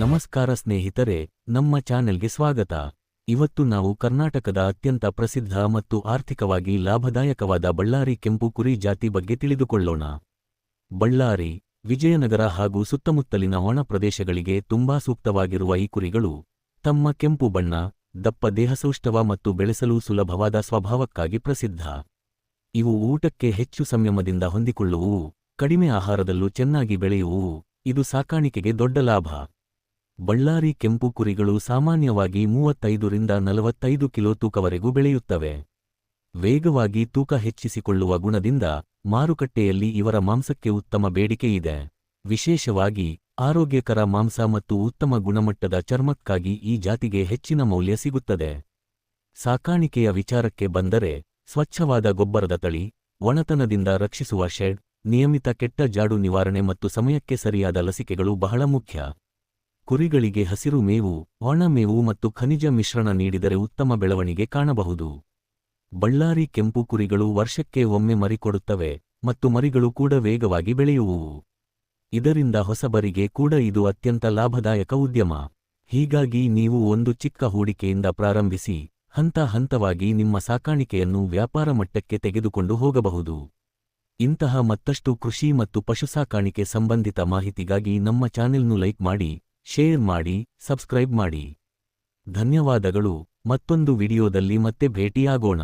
ನಮಸ್ಕಾರ ಸ್ನೇಹಿತರೆ, ನಮ್ಮ ಚಾನೆಲ್ಗೆ ಸ್ವಾಗತ. ಇವತ್ತು ನಾವು ಕರ್ನಾಟಕದ ಅತ್ಯಂತ ಪ್ರಸಿದ್ಧ ಮತ್ತು ಆರ್ಥಿಕವಾಗಿ ಲಾಭದಾಯಕವಾದ ಬಳ್ಳಾರಿ ಕೆಂಪು ಕುರಿ ಜಾತಿ ಬಗ್ಗೆ ತಿಳಿದುಕೊಳ್ಳೋಣ. ಬಳ್ಳಾರಿ, ವಿಜಯನಗರ ಹಾಗೂ ಸುತ್ತಮುತ್ತಲಿನ ಒಣ ಪ್ರದೇಶಗಳಿಗೆ ತುಂಬಾ ಸೂಕ್ತವಾಗಿರುವ ಈ ಕುರಿಗಳು ತಮ್ಮ ಕೆಂಪು ಬಣ್ಣ, ದಪ್ಪ ದೇಹಸೌಷ್ಠವ ಮತ್ತು ಬೆಳೆಸಲು ಸುಲಭವಾದ ಸ್ವಭಾವಕ್ಕಾಗಿ ಪ್ರಸಿದ್ಧ. ಇವು ಊಟಕ್ಕೆ ಹೆಚ್ಚು ಸಂಯಮದಿಂದ ಹೊಂದಿಕೊಳ್ಳುವು ಕಡಿಮೆ ಆಹಾರದಲ್ಲೂ ಚೆನ್ನಾಗಿ ಬೆಳೆಯುವು ಇದು ಸಾಕಾಣಿಕೆಗೆ ದೊಡ್ಡ ಲಾಭ. ಬಳ್ಳಾರಿ ಕೆಂಪು ಕುರಿಗಳು ಸಾಮಾನ್ಯವಾಗಿ ಮೂವತ್ತೈದರಿಂದ ನಲವತ್ತೈದು ಕಿಲೋ ತೂಕವರೆಗೂ ಬೆಳೆಯುತ್ತವೆ. ವೇಗವಾಗಿ ತೂಕ ಹೆಚ್ಚಿಸಿಕೊಳ್ಳುವ ಗುಣದಿಂದ ಮಾರುಕಟ್ಟೆಯಲ್ಲಿ ಇವರ ಮಾಂಸಕ್ಕೆ ಉತ್ತಮ ಬೇಡಿಕೆಯಿದೆ. ವಿಶೇಷವಾಗಿ ಆರೋಗ್ಯಕರ ಮಾಂಸ ಮತ್ತು ಉತ್ತಮ ಗುಣಮಟ್ಟದ ಚರ್ಮಕ್ಕಾಗಿ ಈ ಜಾತಿಗೆ ಹೆಚ್ಚಿನ ಮೌಲ್ಯ ಸಿಗುತ್ತದೆ. ಸಾಕಾಣಿಕೆಯ ವಿಚಾರಕ್ಕೆ ಬಂದರೆ ಸ್ವಚ್ಛವಾದ ಗೊಬ್ಬರದ ತಳಿ, ಒಣತನದಿಂದ ರಕ್ಷಿಸುವ ಶೆಡ್, ನಿಯಮಿತ ಕೆಟ್ಟ ಜಾಡು ನಿವಾರಣೆ ಮತ್ತು ಸಮಯಕ್ಕೆ ಸರಿಯಾದ ಲಸಿಕೆಗಳು ಬಹಳ ಮುಖ್ಯ. ಕುರಿಗಳಿಗೆ ಹಸಿರು ಮೇವು, ಒಣ ಮೇವು ಮತ್ತು ಖನಿಜ ಮಿಶ್ರಣ ನೀಡಿದರೆ ಉತ್ತಮ ಬೆಳವಣಿಗೆ ಕಾಣಬಹುದು. ಬಳ್ಳಾರಿ ಕೆಂಪು ಕುರಿಗಳು ವರ್ಷಕ್ಕೆ ಒಮ್ಮೆ ಮರಿಕೊಡುತ್ತವೆ ಮತ್ತು ಮರಿಗಳು ಕೂಡ ವೇಗವಾಗಿ ಬೆಳೆಯುವುವು ಇದರಿಂದ ಹೊಸಬರಿಗೆ ಕೂಡ ಇದು ಅತ್ಯಂತ ಲಾಭದಾಯಕ ಉದ್ಯಮ. ಹೀಗಾಗಿ ನೀವು ಒಂದು ಚಿಕ್ಕ ಹೂಡಿಕೆಯಿಂದ ಪ್ರಾರಂಭಿಸಿ, ಹಂತ ಹಂತವಾಗಿ ನಿಮ್ಮ ಸಾಕಾಣಿಕೆಯನ್ನು ವ್ಯಾಪಾರ ಮಟ್ಟಕ್ಕೆ ತೆಗೆದುಕೊಂಡು ಹೋಗಬಹುದು. ಇಂತಹ ಮತ್ತಷ್ಟು ಕೃಷಿ ಮತ್ತು ಪಶುಸಾಕಾಣಿಕೆ ಸಂಬಂಧಿತ ಮಾಹಿತಿಗಾಗಿ ನಮ್ಮ ಚಾನೆಲ್ನು ಲೈಕ್ ಮಾಡಿ ಶೇರ್ ಮಾಡಿ ಸಬ್ಸ್ಕ್ರೈಬ್ ಮಾಡಿ. ಧನ್ಯವಾದಗಳು ಮತ್ತೊಂದು ವಿಡಿಯೋದಲ್ಲಿ ಮತ್ತೆ ಭೇಟಿಯಾಗೋಣ.